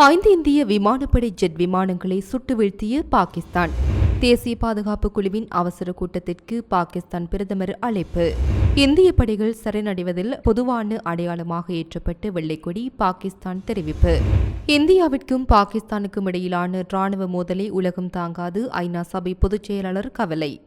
ஐந்து இந்திய விமானப்படை ஜெட் விமானங்களை சுட்டு வீழ்த்திய பாகிஸ்தான். தேசிய பாதுகாப்பு குழுவின் அவசர கூட்டத்திற்கு பாகிஸ்தான் பிரதமர் அழைப்பு. இந்திய படைகள் சரணடைவதில் பொதுவான அடையாளமாக ஏற்றப்பட்ட வெள்ளைக்கொடி பாகிஸ்தான் தெரிவிப்பு. இந்தியாவிற்கும் பாகிஸ்தானுக்கும் இடையிலான ராணுவ மோதலை உலகம் தாங்காது ஐநா சபை பொதுச் செயலாளர் கவலை.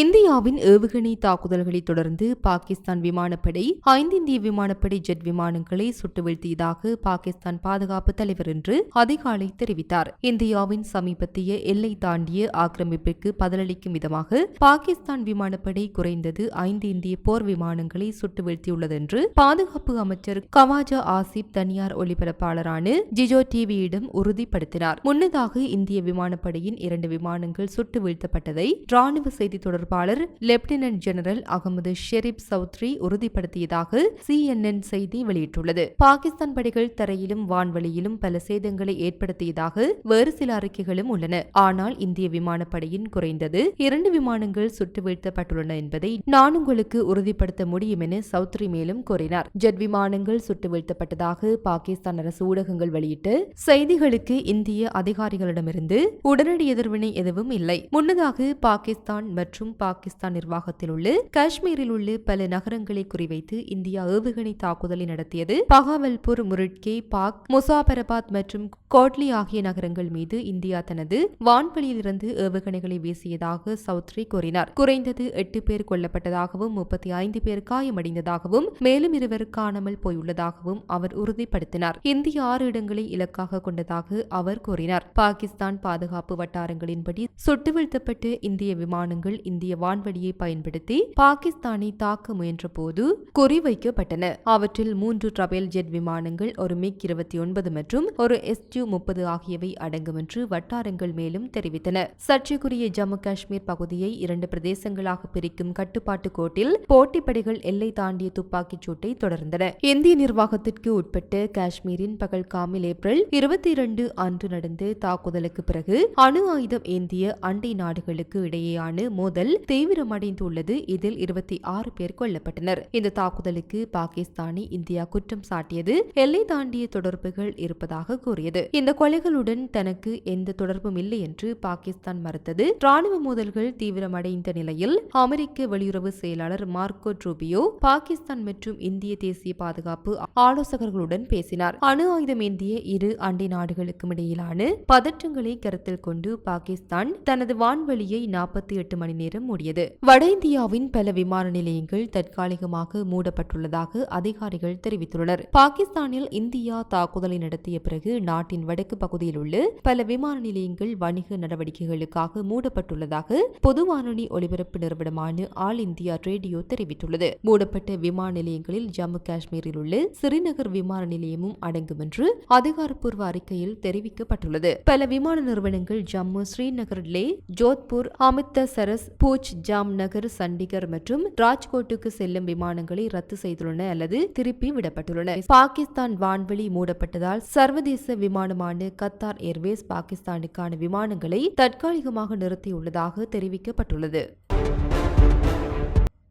இந்தியாவின் ஏவுகணை தாக்குதல்களை தொடர்ந்து பாகிஸ்தான் விமானப்படை ஐந்து இந்திய விமானப்படை ஜெட் விமானங்களை சுட்டு வீழ்த்தியதாக பாகிஸ்தான் பாதுகாப்பு தலைவர் என்று அதிகாலை தெரிவித்தார். இந்தியாவின் சமீபத்திய எல்லை தாண்டிய ஆக்கிரமிப்பிற்கு பதிலளிக்கும் விதமாக பாகிஸ்தான் விமானப்படை குறைந்தது ஐந்து இந்திய போர் விமானங்களை சுட்டு வீழ்த்தியுள்ளது என்று பாதுகாப்பு அமைச்சர் கவாஜா ஆசிப் தனியார் ஒலிபரப்பாளரான ஜிஜோ டிவியிடம் உறுதிப்படுத்தினார். முன்னதாக இந்திய விமானப்படையின் இரண்டு விமானங்கள் சுட்டு வீழ்த்தப்பட்டதை ராணுவ செய்தி தொடர்பாளர் லெப்டினன்ட் ஜெனரல் அகமது ஷெரீப் சௌத்ரி உறுதிப்படுத்தியதாக சிஎன்என் செய்தி வெளியிட்டுள்ளது. பாகிஸ்தான் படைகள் தரையிலும் வான்வெளியிலும் பல சேதங்களை ஏற்படுத்தியதாக வேறு சில அறிக்கைகளும் உள்ளன. ஆனால் இந்திய விமானப்படையின் குறைந்தது இரண்டு விமானங்கள் சுட்டு வீழ்த்தப்பட்டுள்ளன என்பதை நான் உங்களுக்கு உறுதிப்படுத்த முடியும் என சௌத்ரி மேலும் கூறினார். ஜெட் விமானங்கள் சுட்டு வீழ்த்தப்பட்டதாக பாகிஸ்தான் அரசு ஊடகங்கள் வெளியிட்ட செய்திகளுக்கு இந்திய அதிகாரிகளிடமிருந்து உடனடி எதிர்வினை எதுவும் இல்லை. முன்னதாக பாகிஸ்தான் மற்றும் பாகிஸ்தான் நிர்வாகத்தில் உள்ள காஷ்மீரில் உள்ள பல நகரங்களை குறிவைத்து இந்தியா ஏவுகணை தாக்குதலை நடத்தியது. பகாவல்பூர் முருட்கே பாக் முசாபரபாத் மற்றும் கோட்லி ஆகிய நகரங்கள் மீது இந்தியா தனது வான்வெளியிலிருந்து ஏவுகணைகளை வீசியதாக சௌத்ரி கூறினார். குறைந்தது எட்டு பேர் கொல்லப்பட்டதாகவும் முப்பத்தி ஐந்து பேர் காயமடைந்ததாகவும் மேலும் இருவர் காணாமல் போயுள்ளதாகவும் அவர் உறுதிப்படுத்தினார். இந்திய ஆறு இடங்களை இலக்காக கொண்டதாக அவர் கூறினார். பாகிஸ்தான் பாதுகாப்பு வட்டாரங்களின்படி சுட்டு வீழ்த்தப்பட்ட இந்திய விமானங்கள் இந்திய வான்வழியை பயன்படுத்தி பாகிஸ்தானை தாக்க முயன்றபோது குறிவைக்கப்பட்டன அவற்றில் மூன்று ரபேல் ஜெட் விமானங்கள் ஒரு மிக் இருபத்தி ஒன்பது மற்றும் ஒரு எஸ்யூ முப்பது ஆகியவை அடங்கும் என்று வட்டாரங்கள் மேலும் தெரிவித்தன. சர்ச்சைக்குரிய ஜம்மு காஷ்மீர் பகுதியை இரண்டு பிரதேசங்களாக பிரிக்கும் கட்டுப்பாட்டு கோட்டில் போட்டிப்படைகள் எல்லை தாண்டிய துப்பாக்கிச் சூட்டை தொடர்ந்தன. இந்திய நிர்வாகத்திற்கு உட்பட்ட காஷ்மீரின் பகல்காமில் ஏப்ரல் இருபத்தி இரண்டு அன்று நடந்த தாக்குதலுக்கு பிறகு அணு ஆயுதம் ஏந்திய அண்டை நாடுகளுக்கு இடையேயான மோதல் தீவிரமடைந்துள்ளது. இதில் இருபத்தி ஆறு பேர் கொல்லப்பட்டனர். இந்த தாக்குதலுக்கு பாகிஸ்தானை இந்தியா குற்றம் சாட்டியது. எல்லை தாண்டிய தொடர்புகள் இருப்பதாக கூறியது. இந்த கொலைகளுடன் தனக்கு எந்த தொடர்பும் இல்லை என்று பாகிஸ்தான் மறுத்தது. ராணுவ மோதல்கள் தீவிரமடைந்த நிலையில் அமெரிக்க வெளியுறவு செயலாளர் மார்க்கோ ரூபியோ பாகிஸ்தான் மற்றும் இந்திய தேசிய பாதுகாப்பு ஆலோசகர்களுடன் பேசினார். அணு ஆயுதம் ஏந்திய இரு அண்டை நாடுகளுக்கும் இடையிலான பதற்றங்களை கருத்தில் கொண்டு பாகிஸ்தான் தனது வான்வெளியை நாற்பத்தி எட்டு மணி நேரம் மூடியது. வட இந்தியாவின் பல விமான நிலையங்கள் தற்காலிகமாக மூடப்பட்டுள்ளதாக அதிகாரிகள் தெரிவித்துள்ளனர். பாகிஸ்தானில் இந்தியா தாக்குதலை நடத்திய பிறகு நாட்டின் வடக்கு பகுதியில் உள்ள பல விமான நிலையங்கள் வணிக நடவடிக்கைகளுக்காக மூடப்பட்டுள்ளதாக பொது வானொலி ஒலிபரப்பு நிறுவனமான ஆல் இந்தியா ரேடியோ தெரிவித்துள்ளது. மூடப்பட்ட விமான நிலையங்களில் ஜம்மு காஷ்மீரில் உள்ள சிறிநகர் விமான நிலையமும் அடங்கும் என்று அதிகாரப்பூர்வ அறிக்கையில் தெரிவிக்கப்பட்டுள்ளது. பல விமான நிறுவனங்கள் ஜம்மு ஸ்ரீநகர் லே ஜோத்பூர் அமிர்தசரஸ் பூச் ஜாம்நகர் சண்டிகர் மற்றும் ராஜ்கோட்டுக்கு செல்லும் விமானங்களை ரத்து செய்துள்ளன அல்லது திருப்பி விடப்பட்டுள்ளன. பாகிஸ்தான் வான்வெளி மூடப்பட்டதால் சர்வதேச விமானமான கத்தார் ஏர்வேஸ் பாகிஸ்தானுக்கான விமானங்களை தற்காலிகமாக நிறுத்தியுள்ளதாக தெரிவிக்கப்பட்டுள்ளது.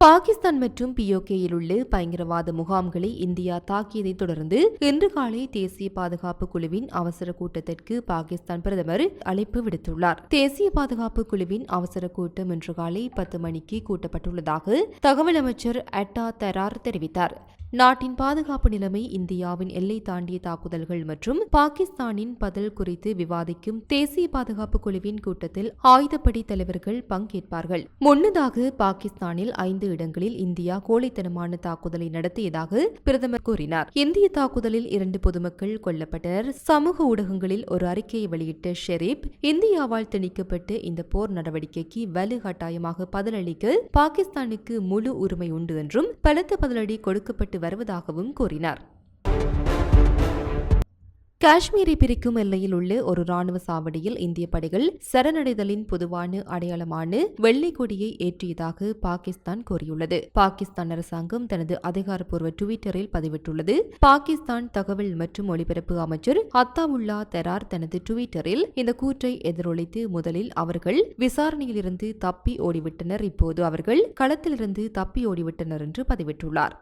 பாகிஸ்தான் மற்றும் பிஓகேயில் உள்ள பயங்கரவாத முகாம்களை இந்தியா தாக்கியதைத் தொடர்ந்து இன்று காலை தேசிய பாதுகாப்பு குழுவின் அவசர கூட்டத்திற்கு பாகிஸ்தான் பிரதமர் அழைப்பு விடுத்துள்ளார். தேசிய பாதுகாப்பு குழுவின் அவசர கூட்டம் இன்று காலை பத்து மணிக்கு கூட்டப்பட்டுள்ளதாக தகவல் அமைச்சர் அட்டா தரார் தெரிவித்தார். நாட்டின் பாதுகாப்பு நிலைமை இந்தியாவின் எல்லை தாண்டிய தாக்குதல்கள் மற்றும் பாகிஸ்தானின் பதில் குறித்து விவாதிக்கும் தேசிய பாதுகாப்பு குழுவின் கூட்டத்தில் ஆயுதப்படை தலைவர்கள் பங்கேற்பார்கள். முன்னதாக பாகிஸ்தானில் ஐந்து இடங்களில் இந்தியா கோழைத்தனமான தாக்குதலை நடத்தியதாக பிரதமர் கூறினார். இந்திய தாக்குதலில் இரண்டு பொதுமக்கள் கொல்லப்பட்டனர். சமூக ஊடகங்களில் ஒரு அறிக்கையை வெளியிட்ட ஷெரீப் இந்தியாவால் திணிக்கப்பட்டு இந்த போர் நடவடிக்கைக்கு வலுக்கட்டாயமாக பதிலளிக்க பாகிஸ்தானுக்கு முழு உரிமை உண்டு என்றும் பலத்த பதிலடி கொடுக்கப்பட்டு வருவதாகவும் கூறினார். காஷ்மீரை பிரிக்கும் எல்லையில் உள்ள ஒரு ராணுவ சாவடியில் இந்திய படைகள் சரணடைதலின் பொதுவான அடையாளமான வெள்ளை கொடியை ஏற்றியதாக பாகிஸ்தான் கூறியுள்ளது. பாகிஸ்தான் அரசாங்கம் தனது அதிகாரப்பூர்வ டுவிட்டரில் பதிவிட்டுள்ளது. பாகிஸ்தான் தகவல் மற்றும் ஒலிபரப்பு அமைச்சர் அத்தாவுல்லா தெரார் தனது டுவிட்டரில் இந்த கூற்றை எதிரொலித்து முதலில் அவர்கள் விசாரணையிலிருந்து தப்பி ஓடிவிட்டனர். இப்போது அவர்கள் களத்திலிருந்து தப்பி ஓடிவிட்டனர் என்று பதிவிட்டுள்ளார்.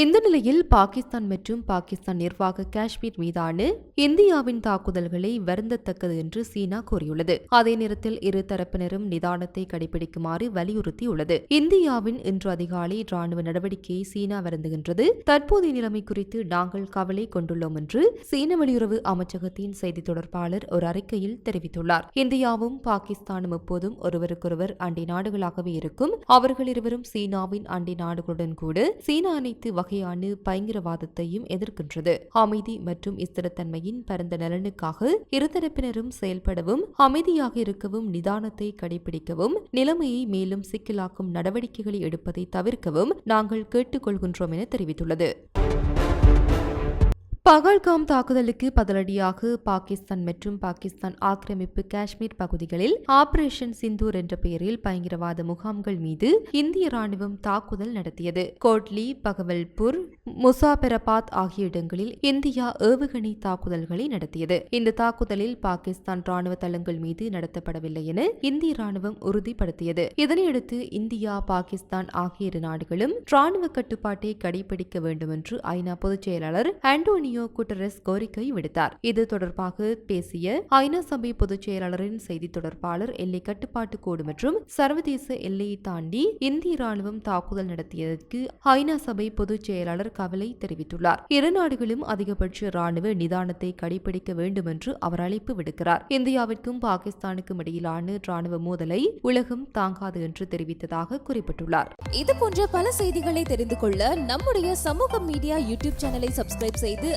இந்த நிலையில் பாகிஸ்தான் மற்றும் பாகிஸ்தான் நிர்வாக காஷ்மீர் மீதான இந்தியாவின் தாக்குதல்களை வருந்தத்தக்கது என்று சீனா கூறியுள்ளது. அதே நேரத்தில் இரு தரப்பினரும் நிதானத்தை கடைபிடிக்குமாறு வலியுறுத்தியுள்ளது. இந்தியாவின் இன்று அதிகாலை ராணுவ நடவடிக்கையை சீனா வருந்துகின்றது. தற்போதைய நிலைமை குறித்து நாங்கள் கவலை கொண்டுள்ளோம் என்று சீன வெளியுறவு அமைச்சகத்தின் செய்தி தொடர்பாளர் ஒரு அறிக்கையில் தெரிவித்துள்ளார். இந்தியாவும் பாகிஸ்தானும் எப்போதும் ஒருவருக்கொருவர் அண்டை நாடுகளாகவே இருக்கும். அவர்கள் இருவரும் சீனாவின் அண்டை நாடுகளுடன் கூட சீனா அனைத்து வகையான பயங்கரவாதத்தையும் எதிர்க்கின்றது. அமைதி மற்றும் ஸ்திரத்தன்மையின் பரந்த நலனுக்காக இருதரப்பினரும் செயல்படவும் அமைதியாக இருக்கவும் நிதானத்தை கடைபிடிக்கவும் நிலைமையை மேலும் சிக்கலாக்கும் நடவடிக்கைகளை எடுப்பதை தவிர்க்கவும் நாங்கள் கேட்டுக்கொள்கின்றோம் என தெரிவித்துள்ளது. பகல்காம் தாக்குதலுக்கு பதிலடியாக பாகிஸ்தான் மற்றும் பாகிஸ்தான் ஆக்கிரமிப்பு காஷ்மீர் பகுதிகளில் ஆபரேஷன் சிந்தூர் என்ற பெயரில் பயங்கரவாத முகாம்கள் மீது இந்திய ராணுவம் தாக்குதல் நடத்தியது. கோட்லி பகவல்பூர் முசாபெரபாத் ஆகிய இடங்களில் இந்தியா ஏவுகணை தாக்குதல்களை நடத்தியது. இந்த தாக்குதலில் பாகிஸ்தான் ராணுவ தளங்கள் மீது நடத்தப்படவில்லை என இந்திய ராணுவம் உறுதிப்படுத்தியது. இதனையடுத்து இந்தியா பாகிஸ்தான் ஆகிய இரு நாடுகளும் ராணுவ கட்டுப்பாட்டை கடைபிடிக்க வேண்டும் என்று ஐநா பொதுச் செயலாளர் ஆண்டோனியோ குட்டரஸ் கோரிக்கை விடுத்தார். இது தொடர்பாக பேசிய ஐநா சபை பொதுச் செயலாளரின் செய்தி தொடர்பாளர் எல்லை கட்டுப்பாட்டு கோடு மற்றும் சர்வதேச எல்லையை தாண்டி இந்திய ராணுவம் தாக்குதல் நடத்தியதற்கு ஐநா சபை பொதுச் செயலாளர் கவலை தெரிவித்துள்ளார். இரு நாடுகளும் அதிகபட்ச ராணுவ நிதானத்தை கடைபிடிக்க வேண்டும் என்று அவர் அழைப்பு விடுக்கிறார். இந்தியாவிற்கும் பாகிஸ்தானுக்கும் இடையிலான ராணுவ மோதலை உலகம் தாங்காது என்று தெரிவித்ததாக குறிப்பிட்டுள்ளார். இது போன்ற பல செய்திகளை தெரிந்து கொள்ள நம்முடைய சமூக மீடியா யூடியூப் சேனலை சப்ஸ்கிரைப் செய்து